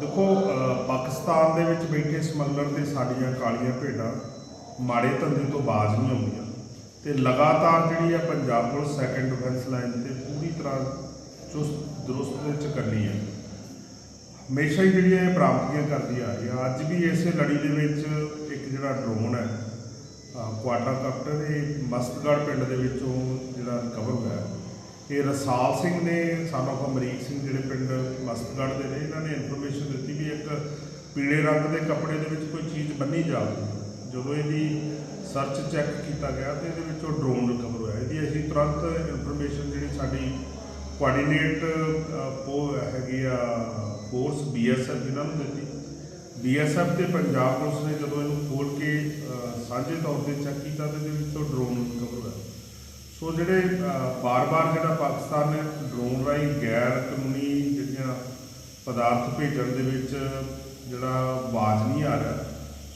ਦੇਖੋ ਪਾਕਿਸਤਾਨ ਦੇ ਵਿੱਚ ਬੈਠੇ ਸਮਗਲਰ ਤੇ ਸਾਡੀਆਂ ਕਾਲੀਆਂ ਭੇਡਾਂ ਮਾੜੇ ਧੰਦੇ ਤੋਂ ਬਾਜ਼ ਨਹੀਂ ਆਉਂਦੀਆਂ। ਤੇ ਲਗਾਤਾਰ ਜਿਹੜੀ ਆ Punjab police second defence line ਤੇ ਪੂਰੀ ਤਰ੍ਹਾਂ ਚੁਸਤ, ਦਰੁਸਤ ਦੇ ਚ ਕਰਨੀ ਹੈ ਹਮੇਸ਼ਾ ਹੀ ਜਿਹੜੀ ਇਹ ਪ੍ਰਾਪਤੀਆਂ ਕਰਦੀ ਆ ਰਹੀ ਆ ਅੱਜ ਵੀ ਇਸੇ ਲੜੀ ਦੇ ਵਿੱਚ ਇੱਕ ਜਿਹੜਾ ਡਰੋਨ ਹੈ ਕੁਆਟਰ ਕਾਪਟਰ ਇਹ ਮਸਤਗੜ੍ਹ ਪਿੰਡ ਦੇ ਵਿੱਚੋਂ ਇਹ ਰਸਾਲ ਸਿੰਘ ਨੇ son of ਅਮਰੀਕ ਸਿੰਘ ਜਿਹੜੇ ਪਿੰਡ ਮਸਤਗੜ੍ਹ ਦੇ ਨੇ, ਇਹਨਾਂ ਨੇ ਇਨਫੋਰਮੇਸ਼ਨ ਦਿੱਤੀ ਵੀ ਇੱਕ ਪੀਲੇ ਰੰਗ ਦੇ ਕੱਪੜੇ ਦੇ ਵਿੱਚ ਕੋਈ ਚੀਜ਼ ਬੰਨੀ ਜਾਵੇ। ਜਦੋਂ ਇਹਦੀ ਸਰਚ ਚੈੱਕ ਕੀਤਾ ਗਿਆ ਤੇ ਇਹਦੇ ਵਿੱਚੋਂ ਡਰੋਨ ਰਿਕਵਰ ਹੋਇਆ। ਇਹਦੀ ਅਸੀਂ ਤੁਰੰਤ ਇਨਫੋਰਮੇਸ਼ਨ ਜਿਹੜੀ ਸਾਡੀ ਕੋਆਰਡੀਨੇਟ ਪੋ, ਹੈਗੀ ਆ ਫੋਰਸ ਬੀਐਸਐਫ ਇਹਨਾਂ ਨੂੰ ਦਿੱਤੀ। ਬੀਐਸਐਫ ਤੇ ਪੰਜਾਬ ਪੁਲਿਸ ਨੇ ਜਦੋਂ ਇਹਨੂੰ ਖੋਲ ਕੇ ਸਾਂਝੇ ਤੌਰ ਤੇ ਚੈੱਕ ਕੀਤਾ ਤੇ ਇਹਦੇ ਵਿੱਚੋਂ ਡਰੋਨ ਸੋ ਜਿਹੜੇ ਅ, ਬਾਰ-ਬਾਰ ਜਿਹੜਾ ਪਾਕਿਸਤਾਨ ਨੇ ਡਰੋਨ ਰਾਹੀਂ ਗੈਰ ਕਾਨੂੰਨੀ ਜਿਹੜੀਆਂ ਪਦਾਰਥ ਭੇਜਣ ਦੇ ਵਿੱਚ ਜਿਹੜਾ ਆਵਾਜ਼ ਨਹੀਂ ਆ ਰਿਹਾ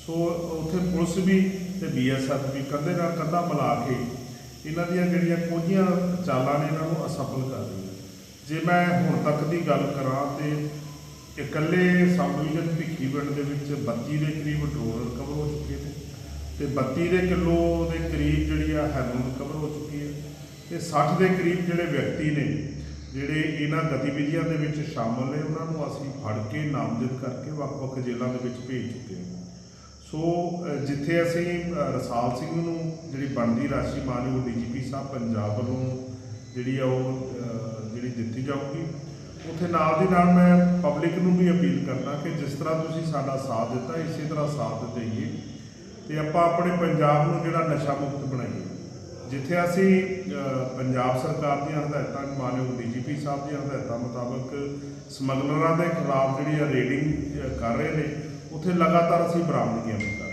ਸੋ ਉੱਥੇ ਪੁਲਿਸ ਵੀ ਤੇ ਬੀਐਸਐਫ ਵੀ ਕੰਧੇ ਨਾਲ ਕੰਧਾ ਮਿਲਾ ਕੇ ਇਹਨਾਂ ਦੀਆਂ ਜਿਹੜੀਆਂ ਕੋਝੀਆਂ ਚਾਲਾਂ ਨੇ ਇਹਨਾਂ ਨੂੰ ਅਸਫਲ ਕਰ ਰਹੀਆਂ ਜੇ ਮੈਂ ਹੁਣ ਤੱਕ ਦੀ ਗੱਲ ਕਰਾਂ ਤੇ ਇਕੱਲੇ ਸਬ ਡਿਵੀਜ਼ਨ ਭਿੱਖੀ ਪਿੰਡ ਦੇ ਵਿੱਚ 32 ਦੇ ਕਰੀਬ ਡਰੋਨ ਰਿਕਵਰ ਹੋ ਚੁੱਕੇ ਨੇ ਤੇ 32 ਦੇ ਕਿਲੋ ਦੇ ਕਰੀਬ ਜਿਹੜੀ ਆ ਹੈਰੋਨ ਰਿਕਵਰ ਹੋ ਚੁੱਕੀ ਹੈ ਤੇ 60 ਦੇ ਕਰੀਬ ਜਿਹੜੇ ਵਿਅਕਤੀ ਨੇ, ਜਿਹੜੇ ਇਹਨਾਂ ਗਤੀਵਿਧੀਆਂ ਦੇ ਵਿੱਚ ਸ਼ਾਮਲ ਨੇ, ਉਹਨਾਂ ਨੂੰ ਅਸੀਂ ਫੜ ਕੇ ਨਾਮਜ਼ਦ ਕਰਕੇ ਵੱਖ-ਵੱਖ ਜੇਲ੍ਹਾਂ ਦੇ ਵਿੱਚ ਭੇਜ ਚੁੱਕੇ ਹਾਂ। ਸੋ ਜਿੱਥੇ ਅਸੀਂ ਰਸਾਲ ਸਿੰਘ ਨੂੰ, ਜਿਹੜੀ ਬਣਦੀ ਰਾਸ਼ੀ ਮਾਨਯੋਗ ਡੀਜੀਪੀ ਸਾਹਿਬ ਪੰਜਾਬ ਵੱਲੋਂ ਜਿਹੜੀ ਆ ਉਹ ਜਿਹੜੀ ਦਿੱਤੀ ਜਾਊਗੀ, ਉਥੇ ਨਾਲ ਦੀ ਨਾਲ ਮੈਂ ਪਬਲਿਕ ਨੂੰ ਵੀ ਅਪੀਲ ਕਰਦਾ ਕਿ ਜਿਸ ਤਰ੍ਹਾਂ ਤੁਸੀਂ ਸਾਡਾ ਸਾਥ ਦਿੱਤਾ, ਇਸੇ ਤਰ੍ਹਾਂ ਸਾਥ ਦੇਈਏ ਤੇ ਆਪਾਂ ਆਪਣੇ ਪੰਜਾਬ ਨੂੰ ਜਿਹੜਾ ਨਸ਼ਾ ਮੁਕਤ ਬਣਾਈਏ। ਜਿੱਥੇ ਅਸੀਂ ਪੰਜਾਬ ਸਰਕਾਰ ਦੀਆਂ ਹਦਾਇਤਾਂ, ਮਾਨਯੋਗ ਡੀਜੀਪੀ ਸਾਹਿਬ ਦੀਆਂ ਹਦਾਇਤਾਂ ਮੁਤਾਬਕ ਸਮਗਲਰਾਂ ਦੇ ਖਿਲਾਫ ਜਿਹੜੀ ਆ ਰੇਡਿੰਗ ਕਰ ਰਹੇ ਨੇ, ਉੱਥੇ ਲਗਾਤਾਰ ਅਸੀਂ ਬਰਾਮਦਗੀਆਂ ਵੀ ਕਰ